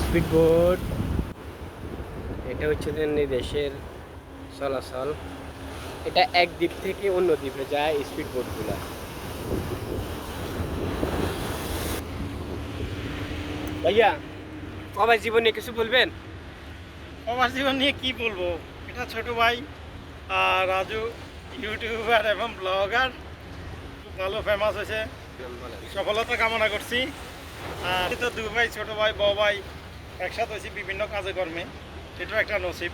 Speed boat. এটা হচ্ছে যে দেশের চলাচল। এটা এক দ্বীপ থেকে অন্য দ্বীপে যায় স্পিড বোটগুলা। ভাইয়া সবাই জীবন নিয়ে কিছু বলবেন? আমার জীবন নিয়ে কি বলব? এটা ছোট ভাই আর রাজু ইউটিউবার এবং ব্লগার। খুব ভালো ফেমাস হয়েছে। সফলতা কামনা করছি। আর তো দু ভাই ছোট ভাই বড় ভাই একসাথে হয়েছি বিভিন্ন কাজে কর্মে এটাও একটা নসিব।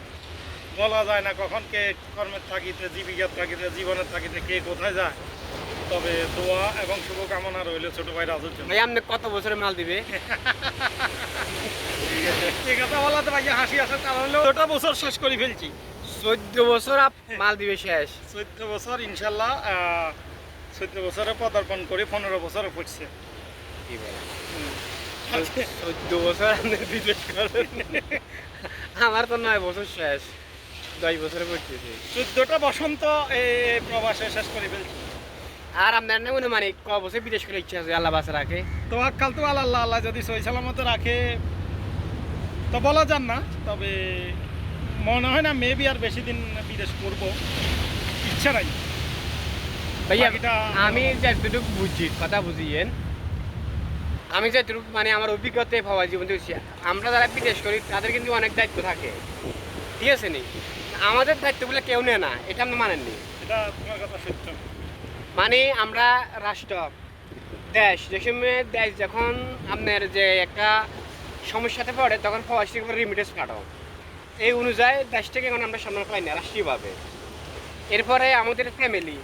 বলা যায় না কখন কে কর্মের থাকিতে জীবিকার থাকিতে জীবনের থাকিতে কে কোথায় যায়। তবে দোয়া এবং শুভকামনা রইল ছোট ভাই রাজুর জন্য। ভাই আপনি কত বছরে মাল দিবে? এই কথা বলাতে ভাই হাসি আসার কারণ হলো দুটা বছর শেষ করে ফেলছি? চোদ্দ বছর মাল দিবে শেষ। চোদ্দ বছর ইনশাল্লাহ চোদ্দ বছরে পদার্পণ করে পনেরো বছরে পড়ছে। কি বলেন? চোদ্দ বছর আপনি বিদেশ করেন আমার তো নয় বছর শেষ দশ বছরে পড়তেছি। চোদ্দটা বসন্ত এই প্রবাসে শেষ করে ফেলছি? আর আপনার না মনে মানে ক বছর বিদেশ করে ইচ্ছা আছে আল্লাহ বাসা রাখে? তো আজকাল তো আল্লাহ আল্লাহ যদি সই সালামত রাখে তো বলা যান না তবে মনে হয় না মেবি আর বেশি দিন বিদেশ করব। ইচ্ছা নাই। ভাইয়া আমি যতটুকু বুঝি কথা বুঝিয়েন আমি যতটুকু মানে আমার অভিজ্ঞতায় ভাবা জীবন দেখছি আমরা যারা বিদেশ করি তাদের কিন্তু অনেক দায়িত্ব থাকে। ঠিক আছে নি? আমাদের দায়িত্বগুলো কেউ নেয় না এটা আপনি মানেননি মানে আমরা রাষ্ট্র দেশ যে সময় দেশ যখন আপনার যে একটা সমস্যাতে পড়ে তখন থেকে রিমিটেন্স পাঠাও। এই অনুযায়ী দেশ থেকে এখন আমরা সম্মান পাই না রাষ্ট্রীয়ভাবে। এরপরে আমাদের ফ্যামিলি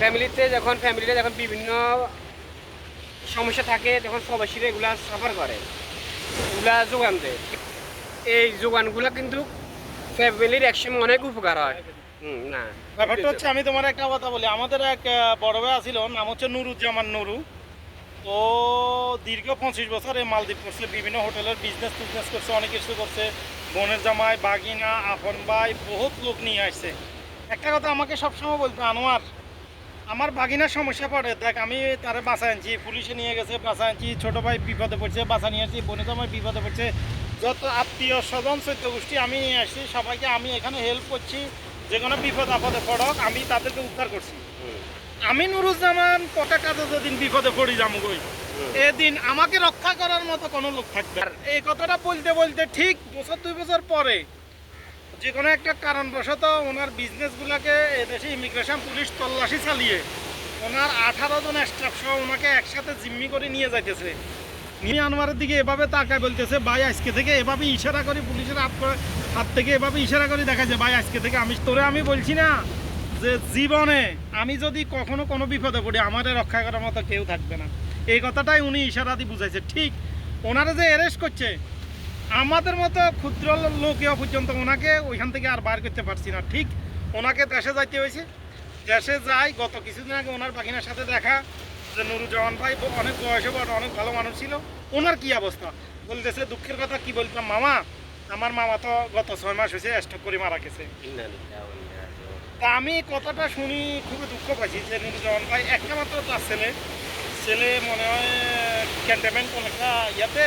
ফ্যামিলিতে যখন ফ্যামিলিতে যখন বিভিন্ন সমস্যা থাকে, তখন প্রবাসীরা এগুলা সাফার করে। এগুলা যোগান দেয়। এই যোগানগুলো কিন্তু ফ্যামিলির একসময় অনেক উপকার হয়। না। ব্যাপারটা হচ্ছে, আমি তোমার একটা কথা বলি। আমাদের এক বড় ভাই আছিল নাম হচ্ছে নুরুজ্জামান নুরু। ও দীর্ঘ পঁচিশ বছর এই মালদ্বীপ করছে, বিভিন্ন হোটেলের বিজনেস টিজনেস করছে, অনেক কিছু করছে। বোনের জামাই, বাগিনা, আপন ভাই, বহুত লোক নিয়ে আসছে। একটা কথা আমাকে সবসময় বলতো আনোয়ার আমার বাগিনার সমস্যা পড়ে। দেখ আমি তারে বাসা আনছি পুলিশে নিয়ে গেছে বাসা আনছি ছোটো ভাই বিপদে পড়ছে বাসা নিয়ে আসছি বোনের জামাই বিপদে পড়ছে। যত আত্মীয় স্বজন চৈত্য গোষ্ঠী আমি নিয়ে আসছি সবাইকে আমি এখানে হেল্প করছি যে কোনো বিপদ আপদে পড়ক আমি তাদেরকে উদ্ধার করছি। আমি নুরুজ্জামান কটা কাজে যেদিন বিপদে পড়ি যাব গই এদিন আমাকে রক্ষা করার মতো কোনো লোক থাকবে না। এই কথাটা বলতে বলতে ঠিক বছর দুই বছর পরে যে কোনো একটা কারণবশত ওনার বিজনেসগুলোকে এদেশে ইমিগ্রেশন পুলিশ তল্লাশি চালিয়ে ওনার আঠারো জন স্টাফ সহ ওনাকে একসাথে জিম্মি করে নিয়ে যাইতেছে। নিয়ে আনোয়ারের দিকে এভাবে তাকায় বলতেছে, ভাই, আজকে থেকে এভাবে ইশারা করি পুলিশের হাত করে- হাত থেকে এভাবে ইশারা করে দেখা যায় ভাই, আজকে থেকে আমি তোরে আমি বলছি না যে, জীবনে আমি যদি কখনো কোনো বিপদে পড়ি, আমারে রক্ষা করার মতো কেউ থাকবে না। এই কথাটাই উনি ইশারা দিয়ে বুঝাইছে। ঠিক ওনারা যে অ্যারেস্ট করছে আমাদের মতো ক্ষুদ্র লোকেও পর্যন্ত ওনাকে ওইখান থেকে আর বার করতে পারছি না। ঠিক ওনাকে দেশে যাইতে হয়েছে। দেশে যাই গত কিছুদিন আগে ওনার বাকিনার সাথে দেখা যে নুরুজ্জামান ভাই অনেক বয়সে বড় অনেক ভালো মানুষ ছিল। ওনার কি অবস্থা? বলতেছে দুঃখের কথা কি বলতাম মামা? আমার মামা তো গত ছয় মাস হয়েছে স্টক করে মারা গেছে। তা আমি কথাটা শুনি খুবই দুঃখ পাইছি যে নুরুজ্জামান ভাই একটা মাত্র তার ছেলে। ছেলে মনে হয় ক্যান্টনমেন্ট কোন একটা ইয়াতে।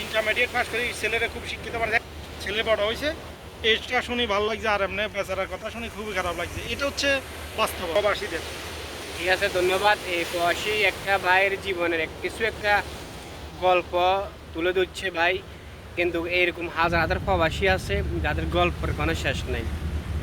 ইন্টারমিডিয়েট পাস করে ছেলেরা খুব শিক্ষিত মানে ছেলে বড় হয়েছে এটা শুনি ভালো লাগছে আর এমনি বেচারার কথা শুনি খুবই খারাপ লাগছে। এটা হচ্ছে বাস্তব। প্রবাসীদের। ঠিক আছে ধন্যবাদ। এই প্রবাসী একটা ভাইয়ের জীবনের এক- কিছু একটা গল্প তুলে ধরছে ভাই। কিন্তু এইরকম হাজার হাজার প্রবাসী আছে যাদের গল্পের কোনো শেষ নেই।